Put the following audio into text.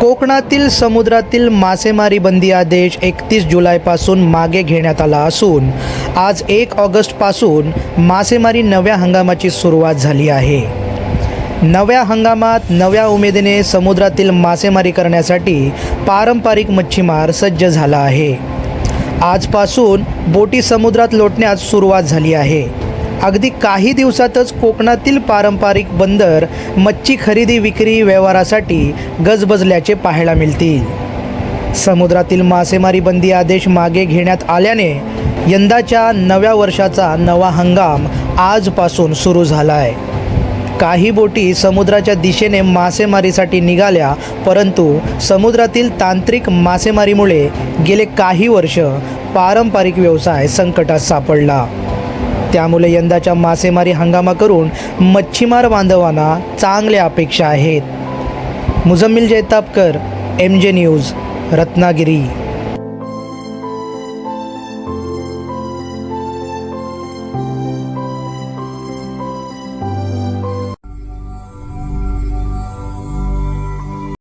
कोकणातील समुद्रातील मासेमारी बंदी आदेश एकतीस जुलैपासून मागे घेण्यात आला असून आज एक ऑगस्टपासून मासेमारी नव्या हंगामाची सुरुवात झाली आहे. नव्या हंगामात नव्या उमेदीने समुद्रातील मासेमारी करण्यासाठी पारंपरिक मच्छीमार सज्ज झाला आहे. आजपासून बोटी समुद्रात लोटण्यास सुरुवात झाली आहे. अगदी काही दिवसातच कोकणातील पारंपरिक बंदर मच्छी खरेदी विक्री व्यवहारासाठी गजबजल्याचे पाहायला मिळतील. समुद्रातील मासेमारी बंदी आदेश मागे घेण्यात आल्याने यंदाच्या नव्या वर्षाचा नवा हंगाम आजपासून सुरू झाला आहे काही बोटी समुद्राच्या दिशेने मासेमारीसाठी निघाल्या परंतु समुद्रातील तांत्रिक मासेमारीमुळे गेले काही वर्ष पारंपरिक व्यवसाय संकटात सापडला. त्यामुळे यंदाच्या मासेमारी हंगामा करून मच्छीमार बांधवांना चांगल्या अपेक्षा आहेत. Muzammil Jaitapkar MJ news Ratnagiri.